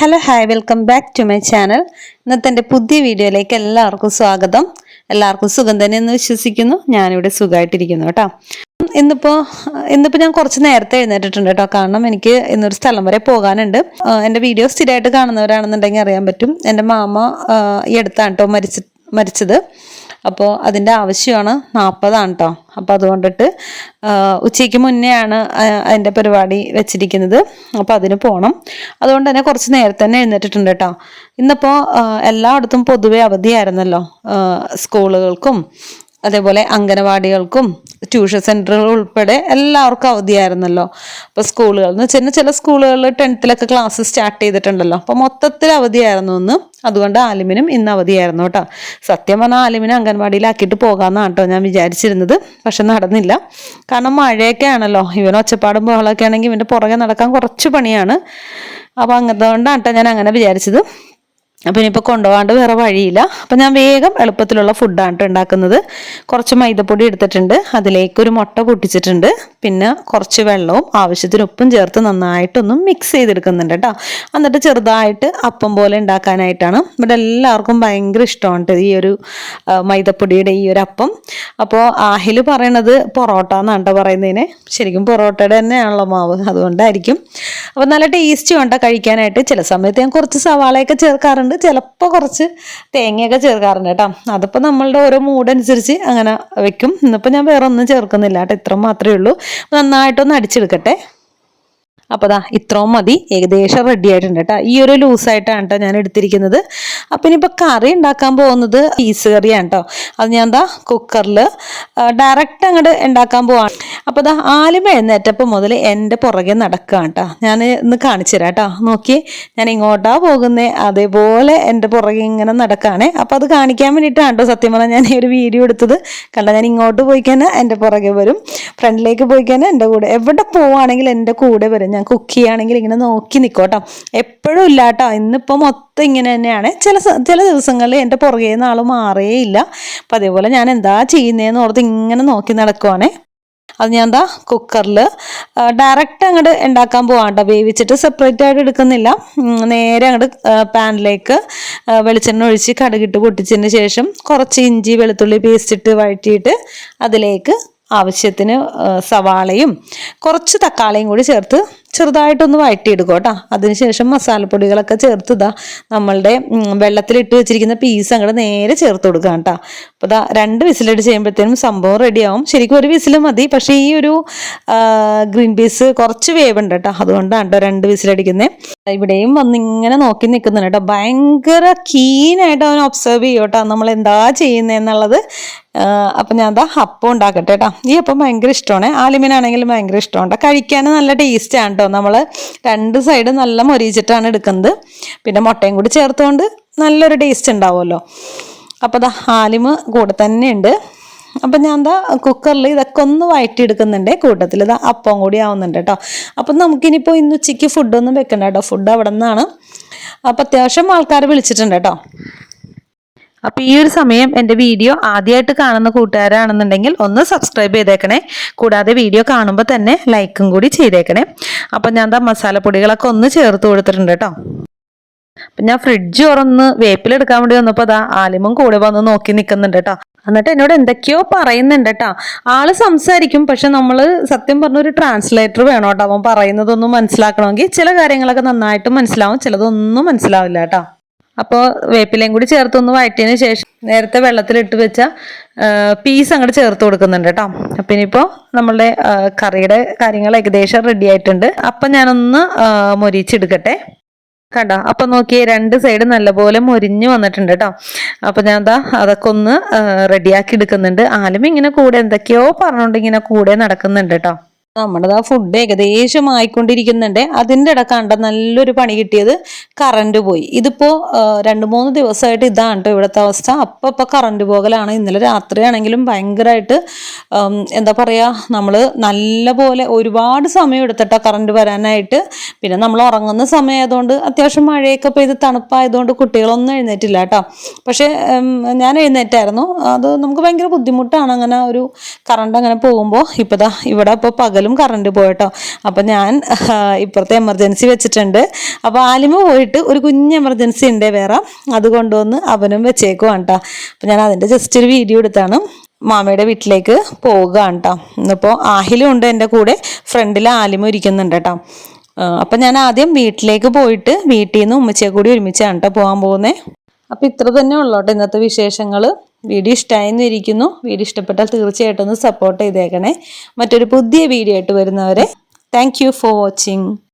Hello hi welcome back to my channel ഇന്നത്തെ എന്റെ പുതിയ വീഡിയോയിലേക്ക് എല്ലാവർക്കും സ്വാഗതം. എല്ലാവർക്കും സുഖം തന്നെ എന്ന് വിശ്വസിക്കുന്നു. ഞാനിവിടെ സുഖമായിട്ടിരിക്കുന്നു കേട്ടോ. ഇന്നിപ്പോൾ ഇന്നിപ്പോൾ ഞാൻ കുറച്ച് നേരത്തെ എഴുന്നേറ്റിട്ടുണ്ട് കേട്ടോ. കാരണം എനിക്ക് ഇന്നൊരു സ്ഥലം വരെ പോകാനുണ്ട്. എന്റെ വീഡിയോ സ്ഥിരമായിട്ട് കാണുന്നവരാണെന്നുണ്ടെങ്കിൽ അറിയാൻ പറ്റും. എന്റെ മാമ ഈ അടുത്താണ് കേട്ടോ മരിച്ച മരിച്ചത്. അപ്പോൾ അതിന്റെ ആവശ്യമാണ് നാൽപ്പതാണ് കേട്ടോ അപ്പോൾ അതുകൊണ്ടിട്ട് ഉച്ചയ്ക്ക് മുന്നെയാണ് അതിന്റെ പരിപാടി വെച്ചിരിക്കുന്നത്. അപ്പോൾ അതിന് പോകണം അതുകൊണ്ട് തന്നെ കുറച്ച് നേരത്തെ തന്നെ എഴുന്നേറ്റിട്ടുണ്ട് കേട്ടോ ഇന്നിപ്പോൾ എല്ലായിടത്തും പൊതുവെ അവധിയായിരുന്നല്ലോ സ്കൂളുകൾക്കും അതേപോലെ അംഗനവാടികൾക്കും ട്യൂഷൻ സെന്ററുകൾ ഉൾപ്പെടെ എല്ലാവർക്കും അവധിയായിരുന്നല്ലോ. അപ്പോൾ സ്കൂളുകളിൽ എന്ന് വെച്ചാൽ ചില സ്കൂളുകളിൽ ടെൻത്തിലൊക്കെ ക്ലാസ് സ്റ്റാർട്ട് ചെയ്തിട്ടുണ്ടല്ലോ. അപ്പോൾ മൊത്തത്തിൽ അവധിയായിരുന്നു എന്ന് അതുകൊണ്ട് ആലിമിനും ഇന്ന് അവധിയായിരുന്നു കേട്ടോ. സത്യം പറഞ്ഞാൽ ആലിമിനെ അംഗൻവാടിയിലാക്കിയിട്ട് പോകാമെന്നാണ് കേട്ടോ ഞാൻ വിചാരിച്ചിരുന്നത്. പക്ഷെ നടന്നില്ല. കാരണം മഴയൊക്കെ ആണല്ലോ. ഇവൻ ഒച്ചപ്പാടും ബഹളമൊക്കെ ആണെങ്കിൽ ഇവന്റെ പുറകെ നടക്കാൻ കുറച്ച് പണിയാണ്. അപ്പോൾ അങ്ങനതുകൊണ്ടാണ് കേട്ടോ ഞാൻ അങ്ങനെ വിചാരിച്ചത്. അപ്പം ഇനിയിപ്പോൾ കൊണ്ടുപോകാണ്ട് വേറെ വഴിയില്ല. അപ്പം ഞാൻ വേഗം എളുപ്പത്തിലുള്ള ഫുഡാണ് ഉണ്ടാക്കുന്നത് കുറച്ച് മൈദപ്പൊടി എടുത്തിട്ടുണ്ട്. അതിലേക്ക് ഒരു മുട്ട പൊട്ടിച്ചിട്ടുണ്ട്. പിന്നെ കുറച്ച് വെള്ളവും ആവശ്യത്തിന് ഉപ്പും ചേർത്ത് നന്നായിട്ടൊന്ന് മിക്സ് ചെയ്തെടുക്കുന്നുണ്ട് കേട്ടോ എന്നിട്ട് ചെറുതായിട്ട് അപ്പം പോലെ ഉണ്ടാക്കാനായിട്ടാണ് ഇവിടെ എല്ലാവർക്കും ഭയങ്കര ഇഷ്ടമാണ് ഈ ഒരു മൈദപ്പൊടിയുടെ ഈ ഒരു അപ്പം. അപ്പോൾ ആഹിൽ പറയണത് പൊറോട്ട എന്നാണ് കേട്ടോ പറയുന്നതിന്. ശരിക്കും പൊറോട്ടയുടെ തന്നെയാണല്ലോ മാവ്. അതുകൊണ്ടായിരിക്കും. അപ്പോൾ നല്ല ടേസ്റ്റി ഉണ്ടോ കഴിക്കാനായിട്ട്. ചില സമയത്ത് ഞാൻ കുറച്ച് സവാളയൊക്കെ ചേർക്കാറുണ്ട്. ചിലപ്പോൾ കുറച്ച് തേങ്ങയൊക്കെ ചേർക്കാറുണ്ട് കേട്ടോ. അതിപ്പോൾ നമ്മളുടെ ഓരോ മൂഡ് അനുസരിച്ച് അങ്ങനെ വെക്കും. ഇന്നിപ്പോൾ ഞാൻ വേറെ ഒന്നും ചേർക്കുന്നില്ല കേട്ടോ. ഇത്ര മാത്രമേ ഉള്ളൂ. നന്നായിട്ടൊന്ന് അടിച്ചെടുക്കട്ടെ. അപ്പോൾ ദാ ഇത്രയും മതി. ഏകദേശം റെഡി ആയിട്ടുണ്ട് കേട്ടോ. ഈ ഒരു ലൂസായിട്ടാണ് കേട്ടോ ഞാൻ എടുത്തിരിക്കുന്നത്. അപ്പം ഇനിയിപ്പോൾ കറി ഉണ്ടാക്കാൻ പോകുന്നത് പീസ് കറിയാണ് കേട്ടോ. അത് ഞാൻ എന്താ കുക്കറിൽ ഡയറക്റ്റ് അങ്ങോട്ട് ഉണ്ടാക്കാൻ പോവാണ്. അപ്പോൾ ദാ ആലുമ എഴുന്നേറ്റപ്പോൾ മുതൽ എന്റെ പുറകെ നടക്കുകയാണ് കേട്ടോ ഞാൻ ഇന്ന് കാണിച്ചു തരാം കേട്ടോ നോക്കി ഞാൻ ഇങ്ങോട്ടാ പോകുന്നത് അതേപോലെ എന്റെ പുറകെ ഇങ്ങനെ നടക്കുകയാണേ അപ്പോൾ അത് കാണിക്കാൻ വേണ്ടിയിട്ടാണ് കേട്ടോ സത്യം പറഞ്ഞാൽ ഞാൻ ഈ ഒരു വീഡിയോ എടുത്തത്. കണ്ട ഞാൻ ഇങ്ങോട്ട് പോയി കഴിഞ്ഞാൽ എന്റെ പുറകെ വരും. ഫ്രണ്ടിലേക്ക് പോയി കഴിഞ്ഞാൽ എന്റെ കൂടെ. എവിടെ പോവുകയാണെങ്കിൽ എന്റെ കൂടെ വരും. ഞാൻ കുക്ക് ചെയ്യുകയാണെങ്കിൽ ഇങ്ങനെ നോക്കി നിൽക്കോട്ടോ എപ്പോഴും ഇല്ല കേട്ടോ ഇന്നിപ്പോൾ മൊത്തം ഇങ്ങനെ തന്നെയാണ്. ചില ചില ദിവസങ്ങളിൽ എന്റെ പുറകെ നിന്ന് ആൾ മാറേ ഇല്ല അപ്പം അതേപോലെ ഞാൻ എന്താ ചെയ്യുന്നതെന്ന് ഓർത്ത് ഇങ്ങനെ നോക്കി നടക്കുവാണേ. അത് ഞാൻ എന്താ കുക്കറിൽ ഡയറക്റ്റ് അങ്ങോട്ട് ഉണ്ടാക്കാൻ പോവാണ്ട വേവിച്ചിട്ട് സെപ്പറേറ്റ് ആയിട്ട് എടുക്കുന്നില്ല. നേരെ അങ്ങോട്ട് പാനിലേക്ക് വെളിച്ചെണ്ണ ഒഴിച്ച് കടുകിട്ട് പൊട്ടിച്ചതിന് ശേഷം കുറച്ച് ഇഞ്ചി വെളുത്തുള്ളി പേസ്റ്റ് ഇട്ട് വഴറ്റിയിട്ട് അതിലേക്ക് ആവശ്യത്തിന് സവാളയും കുറച്ച് തക്കാളിയും കൂടി ചേർത്ത് ചെറുതായിട്ടൊന്ന് വഴറ്റിയെടുക്കുക കേട്ടോ. അതിനുശേഷം മസാലപ്പൊടികളൊക്കെ ചേർത്ത് ഇതാ നമ്മളുടെ വെള്ളത്തിലിട്ട് വെച്ചിരിക്കുന്ന പീസ് അങ്ങോട്ട് നേരെ ചേർത്ത് കൊടുക്കുക കേട്ടോ. അപ്പോൾ ഇതാ രണ്ട് വിസിലിട്ട് ചെയ്യുമ്പോഴത്തേനും സംഭവം റെഡിയാവും ശരിക്കും ഒരു വിസിൽ മതി. പക്ഷേ ഈ ഒരു ഗ്രീൻ പീസ് കുറച്ച് വേവുണ്ട് കേട്ടോ. അതുകൊണ്ടാണ് കേട്ടോ രണ്ട് വിസിലടിക്കുന്നത് ഇവിടെയും വന്ന് ഇങ്ങനെ നോക്കി നിൽക്കുന്നുണ്ട് കേട്ടോ. ഭയങ്കര കീനായിട്ട് അവൻ ഒബ്സർവ് ചെയ്യും നമ്മൾ എന്താ ചെയ്യുന്നതെന്നുള്ളത് അപ്പം ഞാൻ എന്താ അപ്പം ഉണ്ടാക്കട്ടെ കേട്ടോ. ഈ അപ്പം ഭയങ്കര ഇഷ്ടമാണ്. ആലിമിനാണെങ്കിലും ഭയങ്കര ഇഷ്ടമാണ് കഴിക്കാൻ നല്ല ടേസ്റ്റാണ് കേട്ടോ. നമ്മൾ രണ്ട് സൈഡ് നല്ല മൊരിച്ചിട്ടാണ് എടുക്കുന്നത്. പിന്നെ മുട്ടയും കൂടി ചേർത്തുകൊണ്ട് നല്ലൊരു ടേസ്റ്റ് ഉണ്ടാവുമല്ലോ. അപ്പോൾ ദാ ആലിമ് കൂടെ തന്നെ ഉണ്ട് അപ്പം ഞാൻ എന്താ കുക്കറിൽ ഇതൊക്കെ ഒന്ന് വഴറ്റിയെടുക്കുന്നുണ്ട് കൂട്ടത്തിൽ ഇതാ അപ്പം കൂടി ആവുന്നുണ്ട് കേട്ടോ അപ്പം നമുക്കിനിപ്പോൾ ഇന്ന് ഉച്ചയ്ക്ക് ഫുഡൊന്നും വെക്കണ്ട കേട്ടോ ഫുഡ് അവിടെ നിന്നാണ് അപ്പം അത്യാവശ്യം ആൾക്കാർ വിളിച്ചിട്ടുണ്ട് കേട്ടോ അപ്പോൾ ഈ ഒരു സമയം എന്റെ വീഡിയോ ആദ്യമായിട്ട് കാണുന്ന കൂട്ടുകാരാണെന്നുണ്ടെങ്കിൽ ഒന്ന് സബ്സ്ക്രൈബ് ചെയ്തേക്കണേ. കൂടാതെ വീഡിയോ കാണുമ്പോൾ തന്നെ ലൈക്കും കൂടി ചെയ്തേക്കണേ. അപ്പം ഞാൻ എന്താ മസാലപ്പൊടികളൊക്കെ ഒന്ന് ചേർത്ത് കൊടുത്തിട്ടുണ്ട് കേട്ടോ അപ്പം ഞാൻ ഫ്രിഡ്ജ് തുറന്ന് വേപ്പിലെടുക്കാൻ വേണ്ടി വന്നപ്പോൾ അതാ ആലിമും കൂടെ വന്ന് നോക്കി നിൽക്കുന്നുണ്ട് കേട്ടോ എന്നിട്ട് എന്നോട് എന്തൊക്കെയോ പറയുന്നുണ്ട് കേട്ടോ ആൾ സംസാരിക്കും പക്ഷെ നമ്മൾ സത്യം പറഞ്ഞ ഒരു ട്രാൻസ്ലേറ്റർ വേണം കേട്ടോ അവൻ പറയുന്നതൊന്നും മനസ്സിലാക്കണമെങ്കിൽ ചില കാര്യങ്ങളൊക്കെ നന്നായിട്ട് മനസ്സിലാവും ചിലതൊന്നും മനസ്സിലാവില്ല കേട്ടോ അപ്പോൾ വേപ്പിലയും കൂടി ചേർത്തൊന്ന് വഴറ്റിയതിന് ശേഷം നേരത്തെ വെള്ളത്തിലിട്ട് വെച്ച പീസ് അങ്ങോട്ട് ചേർത്ത് കൊടുക്കുന്നുണ്ട് കേട്ടോ അപ്പം ഇനിയിപ്പോൾ നമ്മളുടെ കറിയുടെ കാര്യങ്ങൾ ഏകദേശം റെഡി ആയിട്ടുണ്ട്. അപ്പം ഞാനൊന്ന് മൊരിച്ചെടുക്കട്ടെ കണ്ട? അപ്പം നോക്കിയേ രണ്ട് സൈഡ് നല്ലപോലെ മൊരിഞ്ഞു വന്നിട്ടുണ്ട് കേട്ടോ അപ്പം ഞാൻ എന്താ അതൊക്കെ ഒന്ന് റെഡിയാക്കി എടുക്കുന്നുണ്ട്. ആലും ഇങ്ങനെ കൂടെ എന്തൊക്കെയോ പറഞ്ഞുകൊണ്ട് ഇങ്ങനെ കൂടെ നടക്കുന്നുണ്ട് കേട്ടോ നമ്മുടെ ആ ഫുഡ് ഏകദേശം ആയിക്കൊണ്ടിരിക്കുന്നുണ്ട്. അതിന്റെ ഇടക്കാണ്ട നല്ലൊരു പണി കിട്ടിയത് കറണ്ട് പോയി. ഇതിപ്പോൾ രണ്ട് മൂന്ന് ദിവസമായിട്ട് ഇതാണ് കേട്ടോ ഇവിടുത്തെ അവസ്ഥ. അപ്പം അപ്പം കറണ്ട് പോകലാണ്. ഇന്നലെ രാത്രിയാണെങ്കിലും ഭയങ്കരമായിട്ട് എന്താ പറയുക നമ്മൾ നല്ല പോലെ ഒരുപാട് സമയം എടുത്തിട്ടാ കറണ്ട് വരാനായിട്ട്. പിന്നെ നമ്മൾ ഉറങ്ങുന്ന സമയമായതുകൊണ്ട് അത്യാവശ്യം മഴയൊക്കെ പെയ്ത് തണുപ്പായതുകൊണ്ട് കുട്ടികളൊന്നും എഴുന്നേറ്റില്ല കേട്ടോ പക്ഷേ ഞാൻ എഴുന്നേറ്റായിരുന്നു. അത് നമുക്ക് ഭയങ്കര ബുദ്ധിമുട്ടാണ്. അങ്ങനെ ഒരു കറണ്ട് അങ്ങനെ പോകുമ്പോൾ ഇപ്പോൾ ഇവിടെ ഇപ്പോൾ പകൽ പകലും കറണ്ട് പോയിട്ടോ. അപ്പം ഞാൻ ഇപ്പുറത്തെ എമർജൻസി വെച്ചിട്ടുണ്ട്. അപ്പോൾ ആലിമ പോയിട്ട് ഒരു കുഞ്ഞ് എമർജൻസി ഉണ്ട് വേറെ. അത് കൊണ്ടുവന്ന് അവനും വെച്ചേക്കുവാണ് കേട്ടോ അപ്പം ഞാൻ അതിന്റെ ജസ്റ്റ് ഒരു വീഡിയോ എടുത്താണ്. മാമയുടെ വീട്ടിലേക്ക് പോവുകയാണ് കേട്ടോ ഇന്നിപ്പോൾ ആഹിലും ഉണ്ട് എന്റെ കൂടെ. ഫ്രണ്ടിൽ ആലിമ ഇരിക്കുന്നുണ്ട് കേട്ടോ അപ്പം ഞാൻ ആദ്യം വീട്ടിലേക്ക് പോയിട്ട് വീട്ടിൽ നിന്ന് ഉമ്മച്ചിയെ കൂടി ഒരുമിച്ചാണ് കേട്ടോ പോകാൻ പോകുന്നത് അപ്പം ഇത്ര തന്നെ ഉള്ളോട്ടെ ഇന്നത്തെ വിശേഷങ്ങൾ വീഡിയോ ഇഷ്ടമായെന്ന് ഇരിക്കുന്നു. വീഡിയോ ഇഷ്ടപ്പെട്ടാൽ തീർച്ചയായിട്ടും ഒന്ന് സപ്പോർട്ട് ചെയ്തേക്കണേ. മറ്റൊരു പുതിയ വീഡിയോ ആയിട്ട് വരുന്നവരെ താങ്ക് ഫോർ വാച്ചിങ്